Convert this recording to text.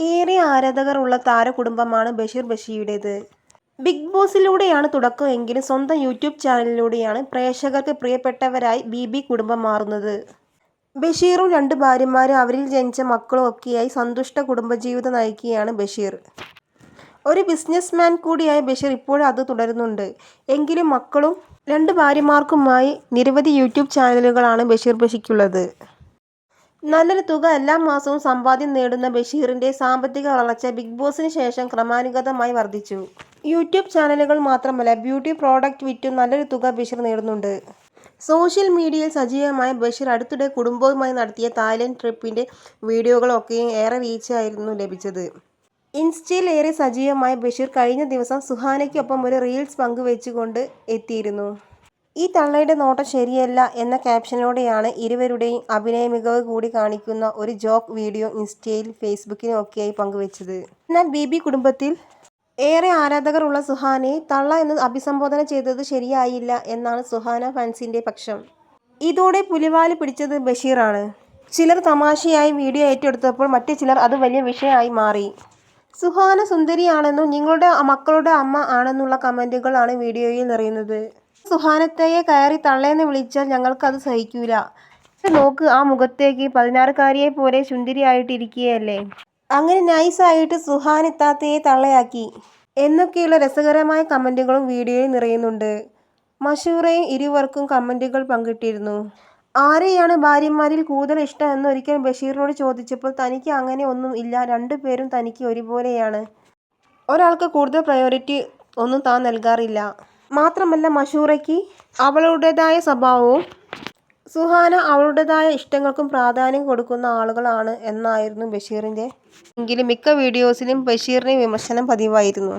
ഏറെ ആരാധകർ ഉള്ള താരകുടുംബമാണ് ബഷീർ ബഷിയുടേത്. ബിഗ് ബോസിലൂടെയാണ് തുടക്കമെങ്കിലും സ്വന്തം യൂട്യൂബ് ചാനലിലൂടെയാണ് പ്രേക്ഷകർക്ക് പ്രിയപ്പെട്ടവരായി ബി ബി കുടുംബം മാറുന്നത്. ബഷീറും രണ്ട് ഭാര്യമാരും അവരിൽ ജനിച്ച മക്കളും ഒക്കെയായി സന്തുഷ്ട കുടുംബജീവിതം നയിക്കുകയാണ് ബഷീർ. ഒരു ബിസിനസ്മാൻ കൂടിയായ ബഷീർ ഇപ്പോഴും അത് തുടരുന്നുണ്ട്. എങ്കിലും മക്കളും രണ്ട് ഭാര്യമാർക്കുമായി നിരവധി യൂട്യൂബ് ചാനലുകളാണ് ബഷീർ ബഷിക്കുള്ളത്. നല്ലൊരു തുക എല്ലാ മാസവും സമ്പാദ്യം നേടുന്ന ബഷീറിന്റെ സാമ്പത്തിക വളർച്ച ബിഗ് ബോസിന് ശേഷം ക്രമാനുഗതമായി വർദ്ധിച്ചു യൂട്യൂബ് ചാനലുകൾ മാത്രമല്ല ബ്യൂട്ടി പ്രോഡക്റ്റ് വിറ്റും നല്ലൊരു തുക ബഷീർ നേടുന്നുണ്ട്. സോഷ്യൽ മീഡിയയിൽ സജീവമായ ബഷീർ അടുത്തിടെ കുടുംബവുമായി നടത്തിയ തായ്ലൻഡ് ട്രിപ്പിന്റെ വീഡിയോകളൊക്കെയും ഏറെ റീച്ചായിരുന്നു ലഭിച്ചത്. ഇൻസ്റ്റയിൽ ഏറെ സജീവമായ ബഷീർ കഴിഞ്ഞ ദിവസം സുഹാനയ്ക്കൊപ്പം ഒരു റീൽസ് പങ്കുവെച്ചുകൊണ്ട് എത്തിയിരുന്നു. ഈ തള്ളയുടെ നോട്ടം ശരിയല്ല എന്ന ക്യാപ്ഷനോടെയാണ് ഇരുവരുടെയും അഭിനയ മികവ് കൂടി കാണിക്കുന്ന ഒരു ജോക്ക് വീഡിയോ ഇൻസ്റ്റയിൽ ഫേസ്ബുക്കിലും ഒക്കെയായി പങ്കുവച്ചത് എന്നാൽ ബി കുടുംബത്തിൽ ഏറെ ആരാധകർ ഉള്ള സുഹാനെ തള്ള എന്ന് അഭിസംബോധന ചെയ്തത് ശരിയായില്ല എന്നാണ് സുഹാന ഫാൻസിന്റെ പക്ഷം. ഇതോടെ പുലിവാൽ പിടിച്ചത് ബഷീറാണ്. ചിലർ തമാശയായി വീഡിയോ ഏറ്റെടുത്തപ്പോൾ മറ്റു ചിലർ അത് വലിയ വിഷയമായി മാറി. സുഹാന സുന്ദരിയാണെന്നും നിങ്ങളുടെ മക്കളുടെ അമ്മ ആണെന്നുള്ള കമന്റുകളാണ് വീഡിയോയിൽ നിറയുന്നത്. സുഹാനത്തയെ കയറി തള്ളേന്ന് വിളിച്ചാൽ ഞങ്ങൾക്ക് അത് സഹിക്കൂല. നോക്ക് ആ മുഖത്തേക്ക് പതിനാറുകാരിയെ പോലെ ചുന്തിരിയായിട്ടിരിക്കുകയല്ലേ അങ്ങനെ നൈസായിട്ട് ആയിട്ട് സുഹാനയിത്താത്തയെ തള്ളയാക്കി. എന്നൊക്കെയുള്ള രസകരമായ കമന്റുകളും വീഡിയോയിൽ നിറയുന്നുണ്ട്. മഷൂറയും ഇരുവർക്കും കമന്റുകൾ പങ്കിട്ടിരുന്നു. ആരെയാണ് ഭാര്യമാരിൽ കൂടുതൽ ഇഷ്ടം എന്ന് ഒരിക്കൽ ബഷീറിനോട് ചോദിച്ചപ്പോൾ തനിക്ക് അങ്ങനെ ഒന്നും ഇല്ല രണ്ടു പേരും തനിക്ക് ഒരുപോലെയാണ്. ഒരാൾക്ക് കൂടുതൽ പ്രയോറിറ്റി ഒന്നും താൻ നൽകാറില്ല. മാത്രമല്ല മഷൂറയ്ക്ക് അവളുടേതായ സ്വഭാവവും സുഹാന അവളുടേതായ ഇഷ്ടങ്ങൾക്കും പ്രാധാന്യം കൊടുക്കുന്ന ആളുകളാണ് എന്നായിരുന്നു ബഷീറിന്റെ എങ്കിലും മിക്ക വീഡിയോസിലും ബഷീറിനെ വിമർശനം പതിവായിരുന്നു.